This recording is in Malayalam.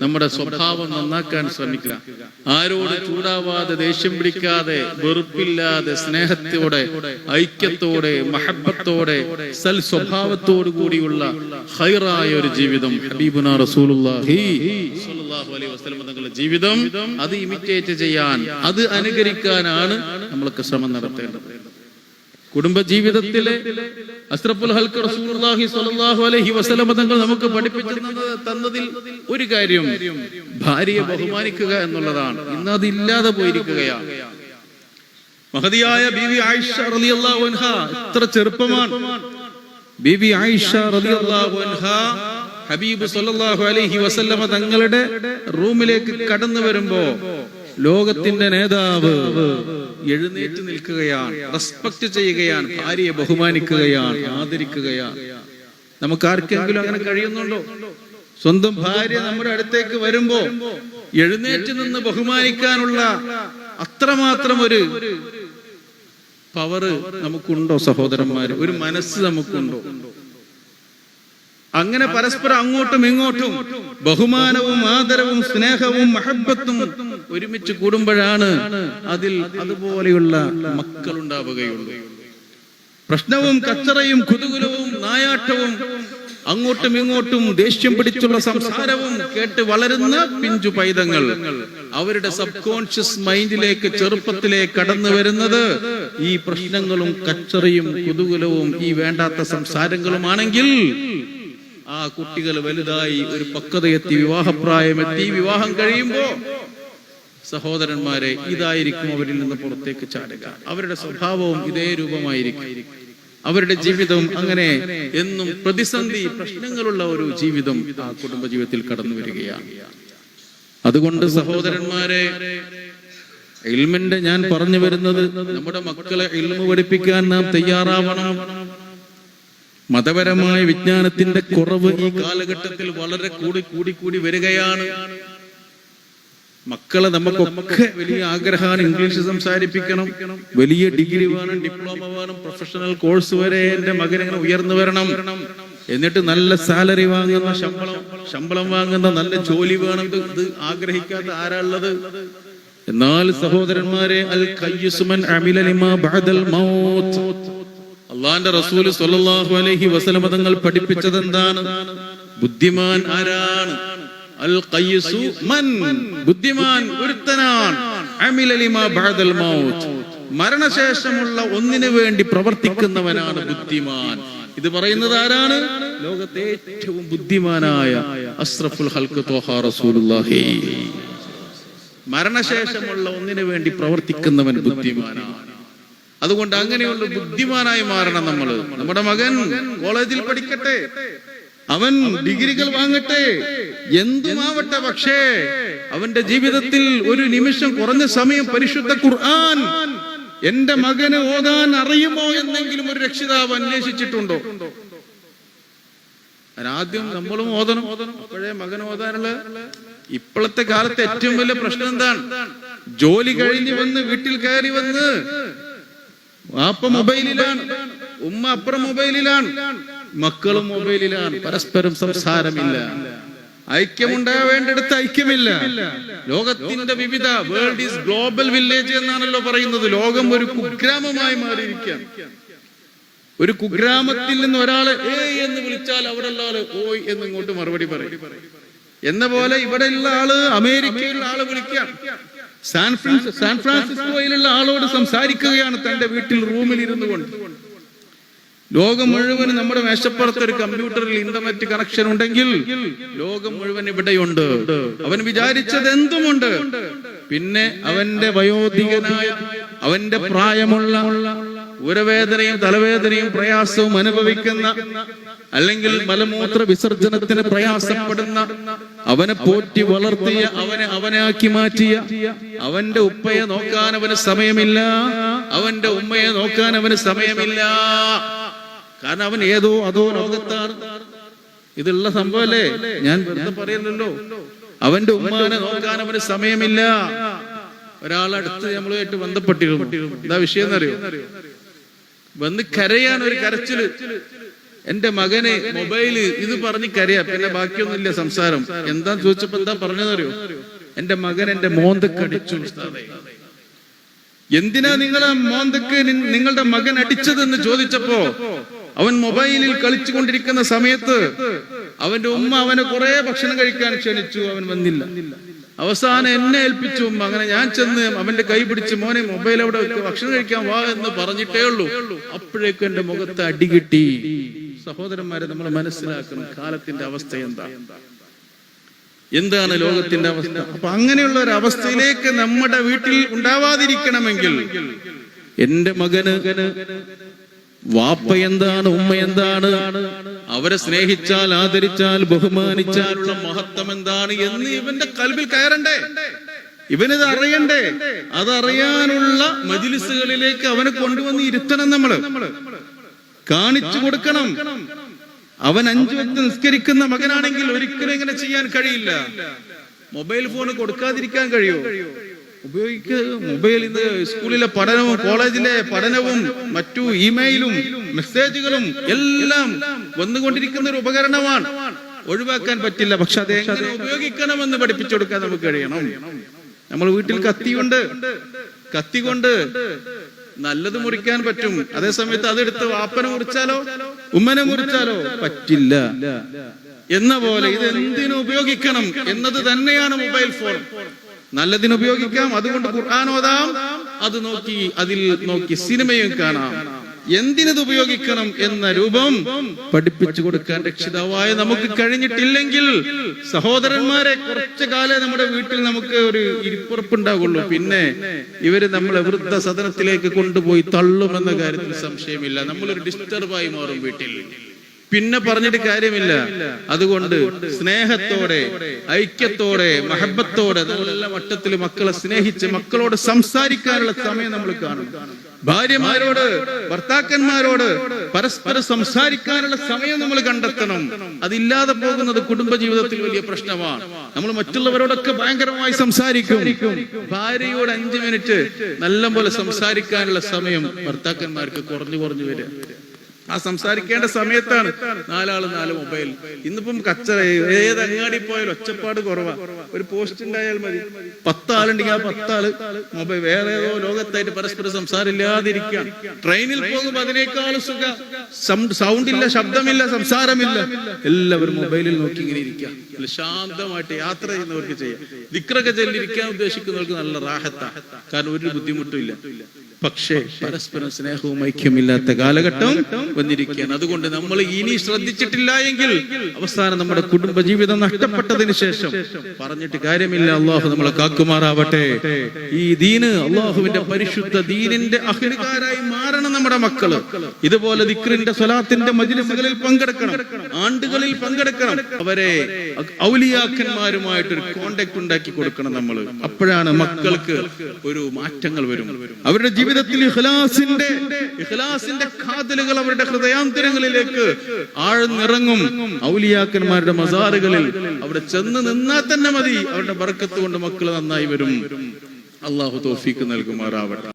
നമ്മുടെ സ്വഭാവം നന്നാക്കാൻ ശ്രമിക്കുക. ആരോട് ചൂടാവാതെ ദേഷ്യം പിടിക്കാതെ വെറുപ്പില്ലാതെ സ്നേഹത്തോടെ ഐക്യത്തോടെ മഹബത്തോടെ സൽ സ്വഭാവത്തോടു കൂടിയുള്ള ഹൈറായ ഒരു ജീവിതം ഹബീബുന റസൂലുള്ളാഹി സ്വല്ലല്ലാഹു അലൈഹി വസല്ലം തങ്ങളുടെ ജീവിതം അത് ഇമിറ്റേറ്റ് ചെയ്യാൻ അത് അനുകരിക്കാനാണ് നമ്മൾക്ക് ശ്രമം നടത്തേണ്ടത്. കുടുംബ ജീവിതത്തിലെ അസ്രഫുൽ ഹൽക്ക് റസൂലുള്ളാഹി സ്വല്ലല്ലാഹു അലൈഹി വസല്ലം തങ്ങൾ നമുക്ക് പഠിപ്പിച്ചു തന്നത് തന്നതിൽ ഒരു കാര്യം. ഭാര്യയെ ബഹുമാനിക്കുക എന്നുള്ളതാണ്. ഇന്ന് അത് ഇല്ലാതെ പോയിരിക്കുകയാണ്. മഹതിയായ ബീവി ആയിഷ റളിയല്ലാഹു അൻഹ എത്ര ചെറുപ്പമാണ്. ബീവി ആയിഷ റളിയല്ലാഹു ഹബീബ് സല്ലല്ലാഹു അലൈഹി വസല്ലമ തങ്ങളുടെ റൂമിലേക്ക് കടന്നു വരുമ്പോ ലോകത്തിന്റെ നേതാവ് എഴുന്നേറ്റ് നിൽക്കുകയാണ് റെസ്പെക്ട് ചെയ്യുകയാണ് ഭാര്യയെ ബഹുമാനിക്കുകയാണ് ആദരിക്കുകയാണ്. നമുക്ക് ആർക്കെങ്കിലും അങ്ങനെ കഴിയുന്നുണ്ടോ? സ്വന്തം ഭാര്യ നമ്മുടെ അടുത്തേക്ക് വരുമ്പോ എഴുന്നേറ്റ് നിന്ന് ബഹുമാനിക്കാനുള്ള അത്രമാത്രം ഒരു പവറ് നമുക്കുണ്ടോ സഹോദരന്മാര്? ഒരു മനസ്സ് നമുക്കുണ്ടോ? അങ്ങനെ പരസ്പരം അങ്ങോട്ടും ഇങ്ങോട്ടും ബഹുമാനവും ആദരവും സ്നേഹവും മഹബത്തും ഒരുമിച്ച് കൂടുമ്പോഴാണ് അതിൽ അതുപോലെയുള്ള മക്കൾ ഉണ്ടാവുകയുള്ളൂ പ്രശ്നവും കച്ചറയും കുതുകുലവും നായാട്ടവും അങ്ങോട്ടും ഇങ്ങോട്ടും ദേഷ്യം പിടിച്ചുള്ള സംസാരവും കേട്ട് വളരുന്ന പിഞ്ചു പൈതങ്ങൾ. അവരുടെ സബ് കോൺഷ്യസ് മൈൻഡിലേക്ക് ചെറുപ്പത്തിലേക്ക് കടന്നു വരുന്നത് ഈ പ്രശ്നങ്ങളും കച്ചറയും കുതുകുലവും ഈ വേണ്ടാത്ത സംസാരങ്ങളുമാണെങ്കിൽ ആ കുട്ടികൾ വലുതായി ഒരു പക്വതയെത്തി വിവാഹപ്രായമെത്തി വിവാഹം കഴിയുമ്പോ സഹോദരന്മാരെ ഇതായിരിക്കും അവരിൽ നിന്ന് പുറത്തേക്ക് ചാടുക. അവരുടെ സ്വഭാവവും ഇതേ രൂപമായിരിക്കും. അവരുടെ ജീവിതം അങ്ങനെ എന്നും പ്രതിസന്ധി പ്രശ്നങ്ങളുള്ള ഒരു ജീവിതം ആ കുടുംബ ജീവിതത്തിൽ കടന്നു വരികയാണ്. അതുകൊണ്ട് സഹോദരന്മാരെ ഇൽമിന്റെ ഞാൻ പറഞ്ഞു വരുന്നത് നമ്മുടെ മക്കളെ ഇൽമ പഠിപ്പിക്കാൻ നാം തയ്യാറാവണം. മതപരമായ വിജ്ഞാനത്തിന്റെ കുറവ് ഈ കാലഘട്ടത്തിൽ വളരെ കൂടി കൂടി കൂടി വരികയാണ്. മക്കളെ നമുക്കൊക്കെ വലിയ ആഗ്രഹമാണ് ഇംഗ്ലീഷ് സംസാരിപ്പിക്കണം. വലിയ ഡിഗ്രി വേണം ഡിപ്ലോമ വേണം പ്രൊഫഷണൽ കോഴ്സ് വരെ എന്റെ മകൻ ഇങ്ങനെ ഉയർന്നു വരണം. എന്നിട്ട് നല്ല സാലറി വാങ്ങുന്ന ശമ്പളം ശമ്പളം വാങ്ങുന്ന നല്ല ജോലി വേണം ഇത് ഇത് ആഗ്രഹിക്കാത്ത ആരാ എന്നാൽ സഹോദരന്മാരെ അൽ കയ്യുസുമൻ അമില ലിമാ ബഅദൽ മൗത്ത്. അള്ളാന്റെ റസൂൽ സ്വല്ലല്ലാഹു അലഹി വസല്ലമ തങ്ങൾ പഠിപ്പിച്ചത് എന്താണ് ബുദ്ധിമാൻ ആരാണ്? അൽ കയ്യസു മൻ? ബുദ്ധിമാൻ ഒരുത്തനാണ്. മരണശേഷമുള്ള ഒന്നിനു വേണ്ടി പ്രവർത്തിക്കുന്നവനാണ് ബുദ്ധിമാൻ. ഇത് പറയുന്നത് ആരാണ്? ലോകത്തെ ഏറ്റവും ബുദ്ധിമാനായ അസ്രഫുൽ ഹൽക്ക് തോഹ റസൂലുള്ളാഹി. മരണശേഷമുള്ള ഒന്നിനു വേണ്ടി പ്രവർത്തിക്കുന്നവൻ ബുദ്ധിമാനാണ്. അതുകൊണ്ട് അങ്ങനെയുള്ള ബുദ്ധിമാനായി മാറണം നമ്മൾ നമ്മുടെ മകൻ കോളേജിൽ പഠിക്കട്ടെ. അവൻ ഡിഗ്രികൾ വാങ്ങട്ടെ. എന്തുമാവട്ടെ പക്ഷേ അവന്റെ ജീവിതത്തിൽ ഒരു നിമിഷം കുറഞ്ഞ സമയം പരിശുദ്ധ ഖുർആൻ എന്റെ മകന് ഓതാൻ അറിയുമോ എന്നെങ്കിലും ഒരു രക്ഷിതാവ് അന്വേഷിച്ചിട്ടുണ്ടോ? ആദ്യം നമ്മളും ഓതണം. അപ്പോഴേ മകൻ ഓതാനുള്ള ഇപ്പോഴത്തെ കാലത്തെ ഏറ്റവും വലിയ പ്രശ്നം എന്താണ്? ജോലി കഴിഞ്ഞ് വന്ന് വീട്ടിൽ കയറി വന്ന് വാപ്പ മൊബൈലിലാണ് ഉമ്മ അപ്പുറം മൊബൈലിലാണ് മക്കളും മൊബൈലിലാണ് പരസ്പരം സംസാരമില്ല. ഐക്യമുണ്ടാവേണ്ടടുത്ത് ഐക്യമില്ല. ലോകത്തിന്റെ വിവിധ വേൾഡ് ഈസ് ഗ്ലോബൽ വില്ലേജ് എന്നാണല്ലോ പറയുന്നത്. ലോകം ഒരു കുഗ്രാമമായി മാറിയിരിക്കുകയാണ്. ഒരു കുഗ്രാമത്തിൽ നിന്ന് ഒരാളെ ഏ എന്ന് വിളിച്ചാൽ അവിടെ ഉള്ള ആൾ ഓയ് എന്ന് ഇങ്ങോട്ട് മറുപടി പറയും. എന്ന പോലെ ഇവിടെയുള്ള ആൾ അമേരിക്കയിലുള്ള ആൾ വിളിക്കാം സാൻ സാൻ ഫ്രാൻസിസ്കോയിലുള്ള ആളോട് സംസാരിക്കുകയാണ് തന്റെ വീട്ടിൽ റൂമിൽ ഇരുന്നു കൊണ്ട്. ലോകം മുഴുവൻ നമ്മുടെ മേശപ്പുറത്ത് ഒരു കമ്പ്യൂട്ടറിൽ ഇന്റർനെറ്റ് കണക്ഷൻ ഉണ്ടെങ്കിൽ ലോകം മുഴുവൻ ഇവിടെയുണ്ട്. അവൻ വിചാരിച്ചത് എന്തുമുണ്ട്? പിന്നെ അവന്റെ വയോധികനായ അവന്റെ പ്രായമുള്ള ഉരവേദനയും തലവേദനയും പ്രയാസവും അനുഭവിക്കുന്ന അല്ലെങ്കിൽ മലമൂത്ര വിസർജനത്തിന് പ്രയാസപ്പെടുന്ന അവനെ പോറ്റി വളർത്തിയ അവനെ അവനാക്കി മാറ്റിയ അവന്റെ ഉപ്പയെ നോക്കാൻ അവന് സമയമില്ല അവന്റെ ഉമ്മയെ നോക്കാൻ അവന് സമയമില്ല. കാരണം അവൻ ഏതോ അതോ ലോകത്താണ്. ഇതുള്ള സംഭവല്ലേ? ഞാൻ വെറുതെ പറയല്ലോ അവന്റെ ഉമ്മാനെ നോക്കാൻ അവന് സമയമില്ല. ഒരാളടുത്ത് നമ്മളുമായിട്ട് ബന്ധപ്പെട്ടിരുന്നു. എന്താ വിഷയം എന്നറിയോ? വന്ന് കരയാൻ ഒരു കരച്ചിൽ. എന്റെ മകന് മൊബൈൽ ഇത് പറഞ്ഞ് കരയാ. പിന്നെ ബാക്കിയൊന്നുമില്ല സംസാരം. എന്താ ചോദിച്ചപ്പോ എന്താ പറഞ്ഞതറിയോ എന്റെ മകൻ എന്റെ മോന്തക്ക് അടിച്ചു എന്തിനാ നിങ്ങളെ മോന്തക്ക് നിങ്ങളുടെ മകൻ അടിച്ചതെന്ന് ചോദിച്ചപ്പോ അവൻ മൊബൈലിൽ കളിച്ചു കൊണ്ടിരിക്കുന്ന സമയത്ത് അവന്റെ ഉമ്മ അവനെ കുറെ ഭക്ഷണം കഴിക്കാൻ ക്ഷണിച്ചു. അവൻ വന്നില്ല. അവസാനം എന്നെ ഏൽപ്പിച്ചു ഉമ്മ. അങ്ങനെ ഞാൻ ചെന്ന് അവന്റെ കൈ പിടിച്ച് മോനെ മൊബൈൽ അവിടെ ഭക്ഷണം കഴിക്കാൻ വാ എന്ന് പറഞ്ഞിട്ടേ ഉള്ളൂ. അപ്പോഴേക്കും എന്റെ മുഖത്ത് അടി കിട്ടി. സഹോദരന്മാരെ നമ്മൾ മനസ്സിലാക്കണം കാലത്തിന്റെ അവസ്ഥ എന്താ? എന്താണ് ലോകത്തിന്റെ അവസ്ഥ? അപ്പൊ അങ്ങനെയുള്ള ഒരു അവസ്ഥയിലേക്ക് നമ്മുടെ വീട്ടിൽ ഉണ്ടാവാതിരിക്കണമെങ്കിൽ എന്റെ മകന് വാപ്പ എന്താണ് ഉമ്മ എന്താണ് അവരെ സ്നേഹിച്ചാൽ ആദരിച്ചാൽ ബഹുമാനിച്ചാലുള്ള മഹത്വം എന്താണ് എന്ന് ഇവന്റെ കൽവിൽ കയറണ്ടേ? ഇവനിത് അറിയണ്ടേ? അതറിയാനുള്ള മജിലിസുകളിലേക്ക് അവനെ കൊണ്ടുവന്ന് ഇരുത്തണം നമ്മൾ. കാണിച്ചു കൊടുക്കണം. അവൻ അഞ്ചു വ്യക്തി നിസ്കരിക്കുന്ന മകനാണെങ്കിൽ ഒരിക്കലും ഇങ്ങനെ ചെയ്യാൻ കഴിയില്ല. മൊബൈൽ ഫോൺ കൊടുക്കാതിരിക്കാൻ കഴിയോ? ഉപയോഗിക്ക മൊബൈൽ ഇന്ന് സ്കൂളിലെ പഠനവും കോളേജിലെ പഠനവും മറ്റു ഇമെയിലും മെസ്സേജുകളും എല്ലാം വന്നുകൊണ്ടിരിക്കുന്ന ഒരു ഉപകരണമാണ്. ഒഴിവാക്കാൻ പറ്റില്ല പക്ഷെ അത് എങ്ങനെ ഉപയോഗിക്കണമെന്ന് പഠിപ്പിച്ചു കൊടുക്കാൻ നമുക്ക് കഴിയണം. നമ്മൾ വീട്ടിൽ കത്തിയുണ്ട്. കത്തി കൊണ്ട് നല്ലത് മുറിക്കാൻ പറ്റും. അതേ സമയത്ത് അതെടുത്ത് വാപ്പനെ മുറിച്ചാലോ? ഉമ്മനെ മുറിച്ചാലോ? പറ്റില്ല. എന്ന പോലെ ഇത് എന്തിനു ഉപയോഗിക്കണം എന്നത് തന്നെയാണ് മൊബൈൽ ഫോൺ. നല്ലതിന് ഉപയോഗിക്കാം അതുകൊണ്ട് ഖുർആൻ ഓതാം അത് നോക്കി അതിൽ നോക്കി സിനിമയും കാണാം. എന്തിനത് ഉപയോഗിക്കണം എന്ന രൂപം പഠിപ്പിച്ചു കൊടുക്കാൻ രക്ഷിതാവായ നമുക്ക് കഴിഞ്ഞിട്ടില്ലെങ്കിൽ സഹോദരന്മാരെ കുറച്ചു കാലം നമ്മുടെ വീട്ടിൽ നമുക്ക് ഒരു ഇരിപ്പുറപ്പുണ്ടാകുള്ളൂ പിന്നെ ഇവർ നമ്മളെ വൃദ്ധ സദനത്തിലേക്ക് കൊണ്ടുപോയി തള്ളുമെന്ന കാര്യത്തിൽ സംശയമില്ല. നമ്മളൊരു ഡിസ്റ്റർബായി മാറും വീട്ടിൽ. പിന്നെ പറഞ്ഞിട്ട് കാര്യമില്ല. അതുകൊണ്ട് സ്നേഹത്തോടെ ഐക്യത്തോടെ മഹബത്തോടെ നല്ല മട്ടത്തിൽ മക്കളെ സ്നേഹിച്ച് മക്കളോട് സംസാരിക്കാനുള്ള സമയം നമ്മൾ കാണും. ഭാര്യമാരോട് ഭർത്താക്കന്മാരോട് പരസ്പരം സംസാരിക്കാനുള്ള സമയം നമ്മൾ കണ്ടെത്തണം. അതില്ലാതെ പോകുന്നത് കുടുംബ ജീവിതത്തിൽ വലിയ പ്രശ്നമാണ്. നമ്മൾ മറ്റുള്ളവരോടൊക്കെ ഭയങ്കരമായി സംസാരിക്കും. ഭാര്യയോട് അഞ്ചു മിനിറ്റ് നല്ല പോലെ സംസാരിക്കാനുള്ള സമയം ഭർത്താക്കന്മാർക്ക് കുറഞ്ഞു കുറഞ്ഞു വരിക. ആ സംസാരിക്കേണ്ട സമയത്താണ്. നാലാൾ നാല് മൊബൈൽ. ഇന്നിപ്പം കച്ചറ ഏത് അങ്ങാടി പോയാലും ഒച്ചപ്പാട് കുറവാ. ഒരു പോസ്റ്റ് ഉണ്ടായാൽ മതി. പത്താളുണ്ടെങ്കിൽ ആ പത്താൾ മൊബൈൽ വേറെ ഏതോ ലോകത്തായിട്ട് പരസ്പരം സംസാരം ഇല്ലാതിരിക്കുക ട്രെയിനിൽ പോകുമ്പോൾ അതിനേക്കാളും സുഖ. സൗണ്ട് ഇല്ല ശബ്ദമില്ല സംസാരമില്ല. എല്ലാവരും മൊബൈലിൽ നോക്കി ഇങ്ങനെ ഇരിക്കുക ശാന്തമായിട്ട് യാത്ര ചെയ്യുന്നവർക്ക് ചെയ്യാം. വിക്രക ചെല്ലിരിക്കാൻ ഉദ്ദേശിക്കുന്നവർക്ക് നല്ല റാഹത്താ. കാരണം ഒരു ബുദ്ധിമുട്ടും ഇല്ല. പക്ഷേ പരസ്പരം സ്നേഹവും ഐക്യമില്ലാത്ത കാലഘട്ടം വന്നിരിക്കുകയാണ്. അതുകൊണ്ട് നമ്മൾ ഇനി ശ്രദ്ധിച്ചിട്ടില്ല എങ്കിൽ അവസാനം നമ്മുടെ കുടുംബ ജീവിതം നഷ്ടപ്പെട്ടതിന് ശേഷം പറഞ്ഞിട്ട് കാര്യമില്ല. അള്ളാഹു നമ്മളെ കാക്കുമാറാവട്ടെ. ഈ ദീന് അള്ളാഹുവിന്റെ പരിശുദ്ധ ദീനിന്റെ അഹങ്കാരായി നമ്മുടെ മക്കൾ ഇതുപോലെ ദിക്റിന്റെ സ്വലാത്തിന്റെ മജിലിസുകളിൽ പങ്കെടുക്കണം ആണ്ടുകളിൽ പങ്കെടുക്കണം. അവരെ ഔലിയാക്കന്മാരുമായിട്ടൊരു കോണ്ടാക്ട് ഉണ്ടാക്കി കൊടുക്കണം നമ്മൾ അപ്പോഴാണ് മക്കൾക്ക് ഒരു മാറ്റങ്ങൾ വരും. അവരുടെ ജീവിതത്തിൽ ഇഖ്ലാസിന്റെ ഇഖ്ലാസിന്റെ കാതലുകൾ അവരുടെ ഹൃദയാന്തരങ്ങളിലേക്ക് ആഴ്ന്നിറങ്ങും. ഔലിയാക്കന്മാരുടെ മസാറുകളിൽ അവിടെ ചെന്ന് നിന്നാൽ തന്നെ മതി. അവരുടെ ബർക്കത്ത് കൊണ്ട് മക്കൾ നന്നായി വരും. അള്ളാഹു തോഫീക്ക് നൽകുമാറാവട്ടെ.